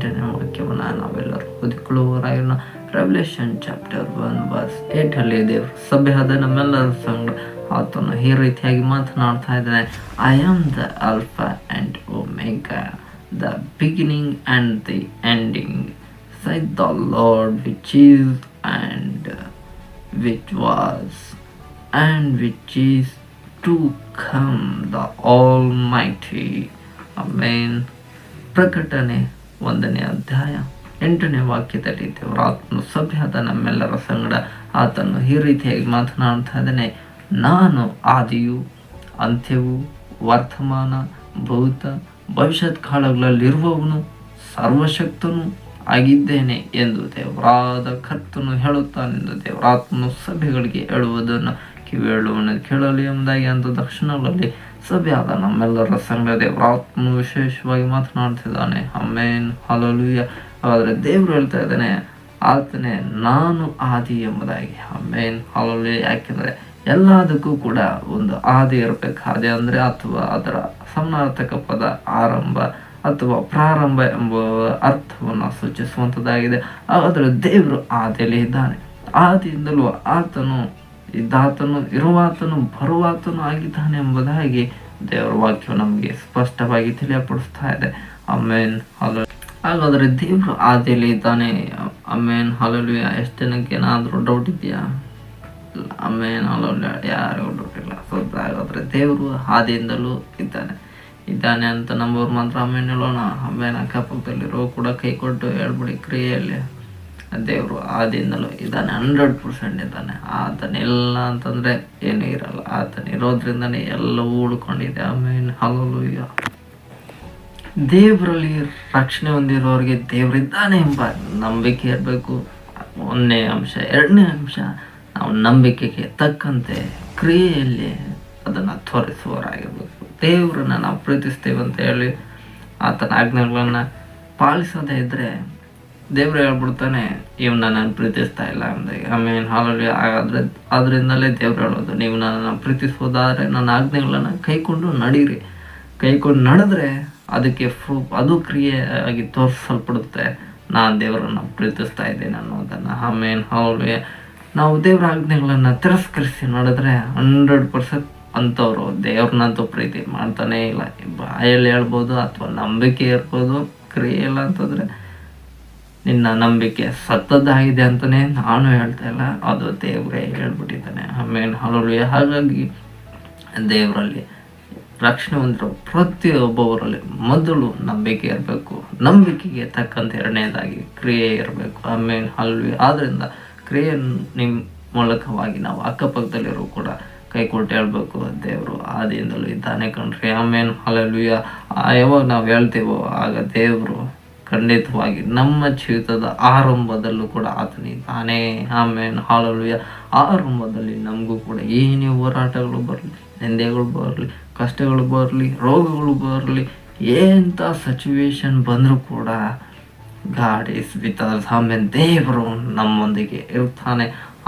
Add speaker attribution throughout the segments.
Speaker 1: ವಾಕ್ಯವನ್ನು ನಾವೆಲ್ಲರೂ ಓದಿಕೊಳ್ಳುವವರಾಗಿರೋಣ revelation chapter one verse eight ಅಲ್ಲಿ ದೇವರು ಸಭೆಯಾದ ನಮ್ಮೆಲ್ಲರ ಸಂಘ ಆತನು ಈ ರೀತಿಯಾಗಿ ಮಾತನಾಡ್ತಾ ಇದ್ದಾನೆ I am the Alpha and Omega the beginning and the ending saith the Lord which is and was was which which is come the the mighty Amen. ಪ್ರಕಟಣೆ ಒಂದನೇ ಅಧ್ಯಾಯ ಎಂಟನೇ ವಾಕ್ಯದಲ್ಲಿ ದೇವರ ಆತ್ಮ ಸಭ್ಯದ ನಮ್ಮೆಲ್ಲರ ಸಂಗಡ ಆತನು ಈ ರೀತಿಯಾಗಿ ಮಾತನಾಡ್ತಾ ಇದ್ದಾನೆ. ನಾನು ಆದಿಯು, ಅಂತ್ಯವು, ವರ್ತಮಾನ, ಭೂತ ಭವಿಷ್ಯತ್ ಕಾಲಗಳಲ್ಲಿರುವವನು ಸರ್ವಶಕ್ತನು ಆಗಿದ್ದೇನೆ ಎಂದು ದೇವರಾದ ಕರ್ತನು ಹೇಳುತ್ತಾನೆಂದು ದೇವರಾತ್ಮನು ಸಭೆಗಳಿಗೆ ಹೇಳುವುದನ್ನು ಕಿವಿಯೇಳುವನು ಕೇಳಲಿ ಎಂಬುದಾಗಿ ಅಂತ ದಕ್ಷಿಣಗಳಲ್ಲಿ ಸಭೆಯಾದ ನಮ್ಮೆಲ್ಲರ ಸಂಘ ಆತ್ಮ ವಿಶೇಷವಾಗಿ ಮಾತನಾಡ್ತಿದ್ದಾನೆ ಅಮ್ಮೇನ್ ಹಲಲುಯ್ಯ ಆದರೆ ದೇವರು ಹೇಳ್ತಾ ಇದ್ದಾನೆ ಆತನೇ ನಾನು ಆದಿ ಎಂಬುದಾಗಿ ಅಮ್ಮೇನ್ ಹಲಲುಯ್ಯ ಯಾಕೆಂದರೆ ಎಲ್ಲದಕ್ಕೂ ಕೂಡ ಒಂದು ಆದಿ ಇರಬೇಕು ಆದಿ ಅಂದರೆ ಅಥವಾ ಅದರ ಸಮಾನಾರ್ಥಕ ಪದ ಆರಂಭ ಅಥವಾ ಪ್ರಾರಂಭ ಎಂಬ ಅರ್ಥವನ್ನು ಸೂಚಿಸುವಂಥದ್ದಾಗಿದೆ ಆದರೆ ದೇವರು ಆದಿಯಲ್ಲಿ ಇದ್ದಾನೆ ಆದಿಯಿಂದಲೂ ಆತನು ಇದ್ದಾತನು ಇರುವಾತನು, ಬರುವಾತನು ಆಗಿದ್ದಾನೆ ಎಂಬುದಾಗಿ ದೇವರ ವಾಕ್ಯವು ನಮಗೆ ಸ್ಪಷ್ಟವಾಗಿ ತಿಳಿಯಪಡಿಸ್ತಾ ಇದೆ. ಅಮೇನ್ ಹಲೋ ಹಾಗಾದರೆ ದೇವರು ಆದಿಯಲ್ಲಿ ಇದ್ದಾನೆ. ಅಮೇನ್ ಹಲಲು ಎಷ್ಟು ಜನಕ್ಕೆ ಏನಾದರೂ ಡೌಟ್ ಇದೆಯಾ? ಅಮೇನ್ ಹಲಲು ಯಾರಿಗೂ ಡೌಟ್ ಇಲ್ಲ. ಸೊ ಹಾಗಾದರೆ ದೇವರು ಆದಿಯಿಂದಲೂ ಇದ್ದಾನೆ. ಇದ್ದಾನೆ ಅಂತ ನಂಬೋರು ಮಾತ್ರ ಅಮೇನ್ ಹೇಳೋಣ. ಅಮೇನ್ ಅಕ್ಕಪಕ್ಕದಲ್ಲಿರೋ ಕೂಡ ಕೈ ಕೊಟ್ಟು ಹೇಳ್ಬಿಡಿ ಕ್ರಿಯೆಯಲ್ಲಿ. ದೇವರು ಆದಿಂದಲೂ ಇದ್ದಾನೆ ಹಂಡ್ರೆಡ್ ಪರ್ಸೆಂಟ್ ಇದ್ದಾನೆ. ಆತನಿಲ್ಲ ಅಂತಂದರೆ ಏನೂ ಇರಲ್ಲ, ಆತನ ಇರೋದ್ರಿಂದನೇ ಎಲ್ಲವೂ ಉಳ್ಕೊಂಡಿದೆ ಆಮೇಲೆ ಹಗಲು ಈಗ ದೇವರಲ್ಲಿ ರಕ್ಷಣೆ ಹೊಂದಿರೋರಿಗೆ ದೇವರಿದ್ದಾನೆ ಎಂಬ ನಂಬಿಕೆ ಇರಬೇಕು. ಒಂದನೇ ಅಂಶ, ಎರಡನೇ ಅಂಶ, ನಾವು ನಂಬಿಕೆಗೆ ತಕ್ಕಂತೆ ಕ್ರಿಯೆಯಲ್ಲಿ ಅದನ್ನು ತೋರಿಸುವವರಾಗಿರ್ಬೇಕು. ದೇವರನ್ನು ನಾವು ಪ್ರೀತಿಸ್ತೇವೆ ಅಂತ ಹೇಳಿ ಆತನ ಆಜ್ಞೆಗಳನ್ನು ಪಾಲಿಸದೇ ಇದ್ದರೆ ದೇವ್ರು ಹೇಳ್ಬಿಡ್ತಾನೆ, ಇವ್ನ ನಾನು ಪ್ರೀತಿಸ್ತಾ ಇಲ್ಲ ಅಂದಾಗ ಆಮೇಲೆ ಹಾಲಲ್ಲಿ ಆದ್ರೆ ಅದರಿಂದಲೇ ದೇವ್ರು ಹೇಳೋದು, ನೀವು ನನ್ನನ್ನು ಪ್ರೀತಿಸೋದಾದರೆ ನನ್ನ ಆಜ್ಞೆಗಳನ್ನು ಕೈಕೊಂಡು ನಡೀರಿ. ಕೈಕೊಂಡು ನಡೆದ್ರೆ ಅದಕ್ಕೆ ಫ್ರೂ ಅದು ಕ್ರಿಯೆ ಆಗಿ ತೋರಿಸಲ್ಪಡುತ್ತೆ. ನಾನು ದೇವರನ್ನು ಪ್ರೀತಿಸ್ತಾ ಇದ್ದೇನೆ ಅನ್ನೋದನ್ನು. ಆಮೇಲೆ ಅವ್ರಿಗೆ ನಾವು ದೇವರ ಆಜ್ಞೆಗಳನ್ನು ತಿರಸ್ಕರಿಸಿ ನೋಡಿದ್ರೆ ಹಂಡ್ರೆಡ್ ಪರ್ಸೆಂಟ್ ಅಂಥವ್ರು ದೇವ್ರನ್ನಂತೂ ಪ್ರೀತಿ ಮಾಡ್ತಾನೇ ಇಲ್ಲ. ಬಾಯಲ್ಲಿ ಹೇಳ್ಬೋದು ಅಥವಾ ನಂಬಿಕೆ ಇರ್ಬೋದು, ಕ್ರಿಯೆ ಇಲ್ಲ ಅಂತಂದರೆ ನಿನ್ನ ನಂಬಿಕೆ ಸತ್ತದ್ದಾಗಿದೆ ಅಂತಲೇ ನಾನು ಹೇಳ್ತಾ ಇಲ್ಲ, ಅದು ದೇವರೇ ಹೇಳ್ಬಿಟ್ಟಿದ್ದಾನೆ. ಆಮೇಲೆ ಹಲವು ಹಾಗಾಗಿ ದೇವರಲ್ಲಿ ರಕ್ಷಣೆ ಹೊಂದಿರೋ ಪ್ರತಿಯೊಬ್ಬವರಲ್ಲಿ ಮೊದಲು ನಂಬಿಕೆ ಇರಬೇಕು, ನಂಬಿಕೆಗೆ ತಕ್ಕಂತೆ ಎರಡನೇದಾಗಿ ಕ್ರಿಯೆ ಇರಬೇಕು. ಆಮೇಲೆ ಹಲ್ವಿ ಆದ್ದರಿಂದ ಕ್ರಿಯೆ ನಿಮ್ಮ ಮೂಲಕವಾಗಿ ನಾವು ಅಕ್ಕಪಕ್ಕದಲ್ಲಿರೋ ಕೂಡ ಕೈ ಕೊಟ್ಟು ಹೇಳ್ಬೇಕು, ದೇವರು ಆದಿಯಿಂದಲೂ ಇದ್ದಾನೆ ಕಣ್ರಿ. ಆಮೇಲೆ ಹಲಲ್ವಿಯ ಯಾವಾಗ ನಾವು ಹೇಳ್ತೇವೋ, ಆಗ ದೇವರು ಖಂಡಿತವಾಗಿ ನಮ್ಮ ಜೀವಿತದ ಆರಂಭದಲ್ಲೂ ಕೂಡ ಆತನಿದ್ದಾನೆ ಆಮೇಲೆ ಹಾಲಲುಯ. ಆರಂಭದಲ್ಲಿ ನಮಗೂ ಕೂಡ ಏನೇ ಹೋರಾಟಗಳು ಬರಲಿ, ನಿಂದೆಗಳು ಬರಲಿ, ಕಷ್ಟಗಳು ಬರಲಿ, ರೋಗಗಳು ಬರಲಿ, ಎಂಥ ಸಿಚುವೇಶನ್ ಬಂದರೂ ಕೂಡ ಗಾಡ್ ಇಸ್ ವಿತ್ ಅಸ್ ಆಮೇಲೆ ದೇವರು ನಮ್ಮೊಂದಿಗೆ ಇರ್ತಾನೆ.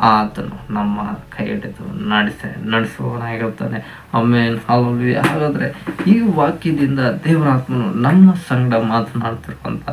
Speaker 1: ಆತನು ನಮ್ಮ ಕೈ ಹಿಡಿದು ನಡೆಸ ನಡೆಸುವವನಾಗಿರ್ತಾನೆ ಆಮೇಲೆ ಹಾಲಲ್ಲಿ ಹಾಗಾದರೆ ಈ ವಾಕ್ಯದಿಂದ ದೇವರಾತ್ಮನು ನಮ್ಮ ಸಂಗಡ ಮಾತನಾಡ್ತಿರುವಂಥ